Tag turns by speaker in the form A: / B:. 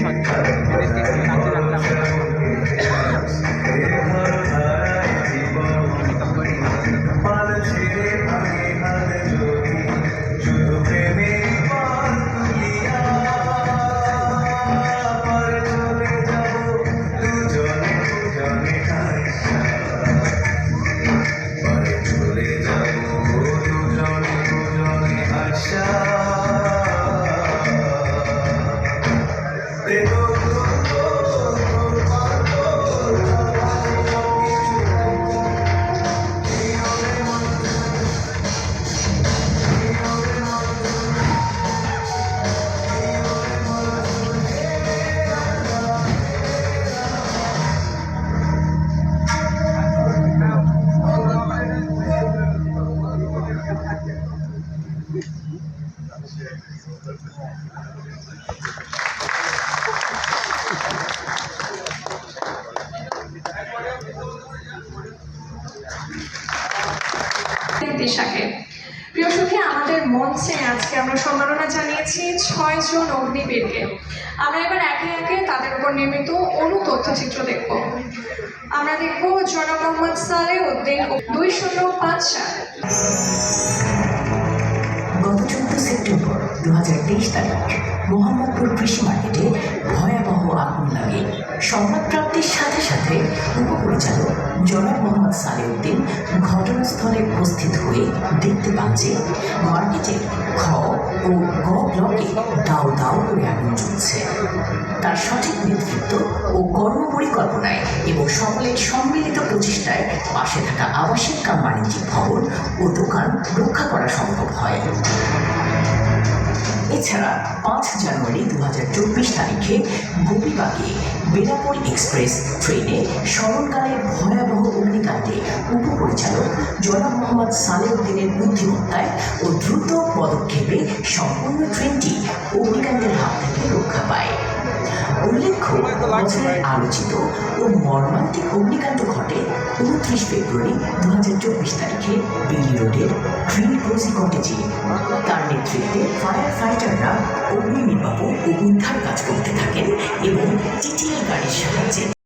A: সাক্ষাৎ প্রিয় সখী, আমাদের মঞ্চে আজকে আমরা সম্মাননা জানিয়েছি ছয় জন অগ্নিবীরকে। আমরা এবার একে একে তাদের উপর নির্মিত অনু তথ্যচিত্র দেখব। আমরা দেখব জনাব মোহাম্মদ সালে উদ্দিন দুই শূন্য পাঁচ সাল।
B: সেপ্টেম্বর দু তারিখ। মোহাম্মদপুর কৃষি মার্কেটে ভয়াবহ আগুন লাগে। সংবাদ প্রাপ্তির সাথে সাথে উপপরিচালক জনাব মোহাম্মদ সালেউদ্দিন ঘটনাস্থলে উপস্থিত হয়ে দেখতে পান যে মার্কেটের খ ও গ ব্লকে দাও দাও করে আগুন জ্বলছে। তার সঠিক নেতৃত্ব ও কর্মপরিকল্পনায় এবং সকলের সম্মিলিত প্রচেষ্টায় পাশে থাকা আবাসিক কাম বাণিজ্যিক ভবন ও দোকান রক্ষা করা সম্ভব হয়। এছাড়া পাঁচ জানুয়ারি দু হাজার চব্বিশ তারিখে গোপীবাগে বেনাপুর এক্সপ্রেস ট্রেনে স্মরণকালের ভয়াবহ অগ্নিকাণ্ডে উপপরিচালক জনাব মোহাম্মদ সালেউদ্দিনের বুদ্ধিমত্তায় ও দ্রুত পদক্ষেপে সম্পূর্ণ ট্রেনটি অগ্নিকাণ্ডের হাত থেকে রক্ষা পায়। বছরের আলোচিত ও মর্মান্তিক অগ্নিকাণ্ড ঘটে উনত্রিশ ফেব্রুয়ারি দু হাজার চব্বিশ তারিখে বিলি রোডের গ্রিন ক্রোজি কটেজে। তার নেতৃত্বে ফায়ার ফাইটাররা